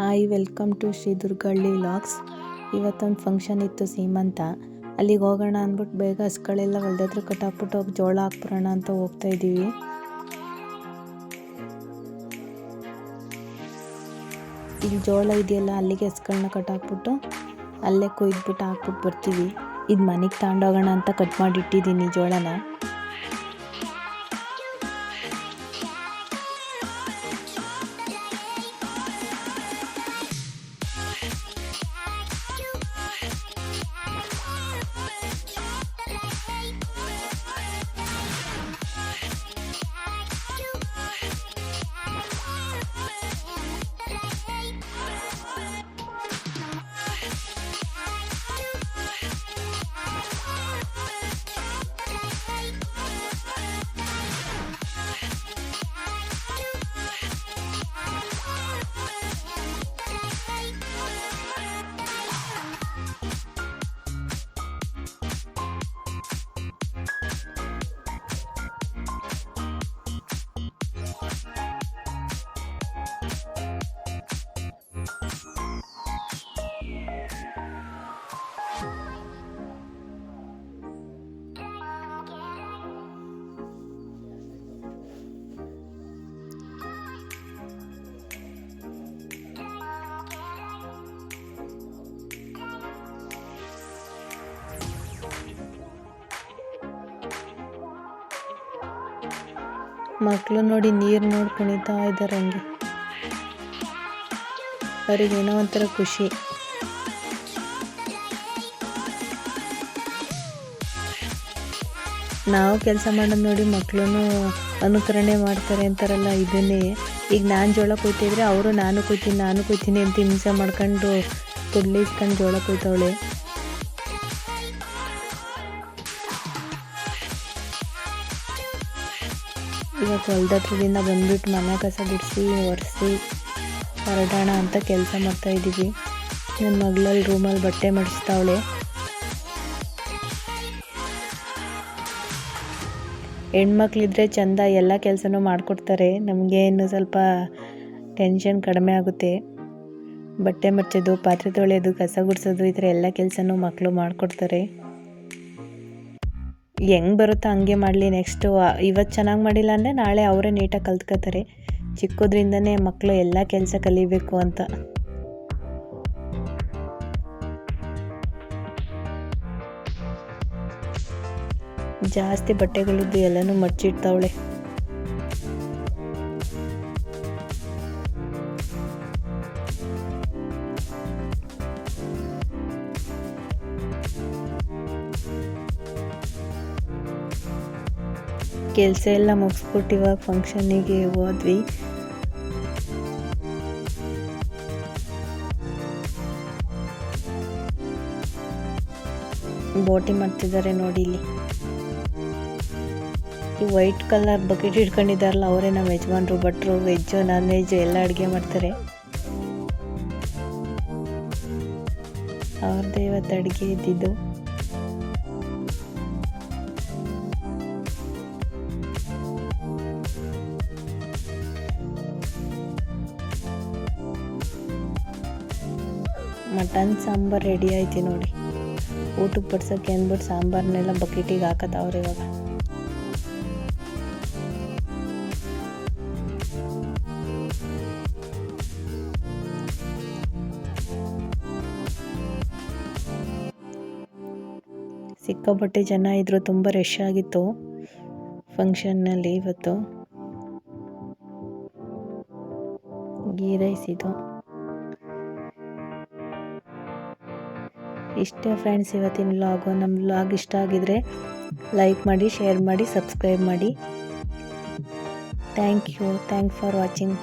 Hi welcome to Shri Durgalli vlogs ಇವತ್ತೊಂದು function ಇತ್ತು ಸೀಮಂತ ಅಲ್ಲಿಗೆ ಹೋಗೋಣ ಅಂದ್ಬಿಟ್ಟು ಬೇಗ ಹಸ್ಗಳೆಲ್ಲ ಹೊಲ್ದತ್ರ ಕಟ್ಟಾಕ್ಬಿಟ್ಟು ಹೋಗಿ ಜೋಳ ಹಾಕ್ಬರೋಣ ಅಂತ ಹೋಗ್ತಾ ಇದ್ದೀವಿ. ಇಲ್ಲಿ ಜೋಳ ಇದೆಯಲ್ಲ, ಅಲ್ಲಿಗೆ ಹಸ್ಗಳನ್ನ ಕಟ್ಟಾಕ್ಬಿಟ್ಟು ಅಲ್ಲೇ ಕೊಯ್ದ್ಬಿಟ್ಟು ಹಾಕ್ಬಿಟ್ಟು ಬರ್ತೀವಿ. ಇದು ಮನೆಗೆ ತಗೊಂಡೋಗೋಣ ಅಂತ ಕಟ್ ಮಾಡಿ ಇಟ್ಟಿದ್ದೀನಿ ಜೋಳನ. ಮಕ್ಕಳು ನೋಡಿ ನೀರು ನೋಡಿ ಕುಣಿತಾ ಇದ್ದಾರೆ ಹಂಗೆ. ಅವ್ರಿಗೆ ಏನೋ ಒಂಥರ ಖುಷಿ. ನಾವು ಕೆಲಸ ಮಾಡೋದು ನೋಡಿ ಮಕ್ಕಳು ಅನುಕರಣೆ ಮಾಡ್ತಾರೆ ಅಂತಾರಲ್ಲ ಇದನ್ನೇ. ಈಗ ನಾನು ಜೋಳ ಕೊಯ್ತಿದ್ರೆ ಅವರು ನಾನು ಕೊಯ್ತೀನಿ ನಾನು ಕೊಯ್ತೀನಿ ಅಂತ ಹಿಂಸೆ ಮಾಡ್ಕೊಂಡು ತುಳ್ಳಿಸ್ಕೊಂಡು ಜೋಳ ಕೊಯ್ತವಳೆ. ಇವತ್ತು ಹೊಲ್ದತ್ರದಿಂದ ಬಂದ್ಬಿಟ್ಟು ಮನೆ ಕಸ ಗುಡಿಸಿ ಒರೆಸಿ, ಹೊರಡೋಣ ಅಂತ ಕೆಲಸ ಮಾಡ್ತಾ ಇದ್ದೀವಿ. ನನ್ನ ಮಗಳಲ್ಲಿ ರೂಮಲ್ಲಿ ಬಟ್ಟೆ ಮಡಿಸ್ತಾವಳೆ. ಹೆಣ್ಮಕ್ಳಿದ್ರೆ ಚೆಂದ ಎಲ್ಲ ಕೆಲಸನೂ ಮಾಡಿಕೊಡ್ತಾರೆ. ನಮಗೇನು ಸ್ವಲ್ಪ ಟೆನ್ಷನ್ ಕಡಿಮೆ ಆಗುತ್ತೆ. ಬಟ್ಟೆ ಮಡ್ಚೋದು ಪಾತ್ರೆ ತೊಳೆಯೋದು, ಕಸ ಗುಡಿಸೋದು ಈ ಥರ ಎಲ್ಲ ಕೆಲಸನೂ ಮಕ್ಕಳು ಮಾಡಿಕೊಡ್ತಾರೆ. ಹೆಂಗೆ ಬರುತ್ತೋ ಹಂಗೆ ಮಾಡಲಿ ನೆಕ್ಸ್ಟು ಇವತ್ತು ಚೆನ್ನಾಗಿ ಮಾಡಿಲ್ಲ ಅಂದರೆ ನಾಳೆ ಅವರೇ ನೀಟಾಗಿ ಕಲ್ತ್ಕೋತಾರೆ. ಚಿಕ್ಕೋದ್ರಿಂದನೇ ಮಕ್ಕಳು ಎಲ್ಲ ಕೆಲಸ ಕಲಿಬೇಕು ಅಂತ. ಜಾಸ್ತಿ ಬಟ್ಟೆಗಳಿದ್ದು ಎಲ್ಲನೂ ಮಡ್ಚಿಡ್ತಾವಳೆ. ಕೆಲಸ ಎಲ್ಲ ಮುಗಿಸ್ಬಿಟ್ಟು ಫಂಕ್ಷನಿಗೆ ಹೋದ್ವಿ. ಬೋಟಿ ಮಾಡ್ತಿದ್ದಾರೆ ನೋಡಿ ಇಲ್ಲಿ. ಈ ವೈಟ್ ಕಲರ್ ಬಕೆಟ್ ಇಟ್ಕೊಂಡಿದ್ದಾರಲ್ಲ, ಅವರೇ ನಮ್ಮ ಯಜಮಾನ್ರು, ಭಟ್ರು ವೆಜ್ಜು ನಾನ್ ವೆಜ್ ಎಲ್ಲ ಅಡುಗೆ ಮಾಡ್ತಾರೆ. ಅವ್ರದ್ದೇ ಇವತ್ತು ಅಡುಗೆ ಇದ್ದಿದ್ದು. ಮಟನ್ ಸಾಂಬಾರು ರೆಡಿ ಆಯ್ತು ನೋಡಿ. ಊಟಕ್ಕೆ ಬಡ್ಸೋಕ್ಕೆ ಅಂದ್ಬಿಟ್ಟು ಸಾಂಬಾರನ್ನೆಲ್ಲ ಬಕೆಟಿಗೆ ಹಾಕತ್ತವ್ರೆ ಇವಾಗ. ಸಿಕ್ಕಾಪಟ್ಟೆ ಜನ ಇದ್ರು, ತುಂಬ ರಶ್ ಆಗಿತ್ತು ಫಂಕ್ಷನ್ನಲ್ಲಿ ಇವತ್ತು. ಗೀ ರೈಸ್ ಇದು. ಇಷ್ಟೇ ಫ್ರೆಂಡ್ಸ್ ಇವತ್ತಿನ ವ್ಲಾಗು ನಮ್ಮ ವ್ಲಾಗ್ ಇಷ್ಟ ಆಗಿದ್ರೆ ಲೈಕ್ ಮಾಡಿ ಶೇರ್ ಮಾಡಿ ಸಬ್ಸ್ಕ್ರೈಬ್ ಮಾಡಿ. Thank you thank for watching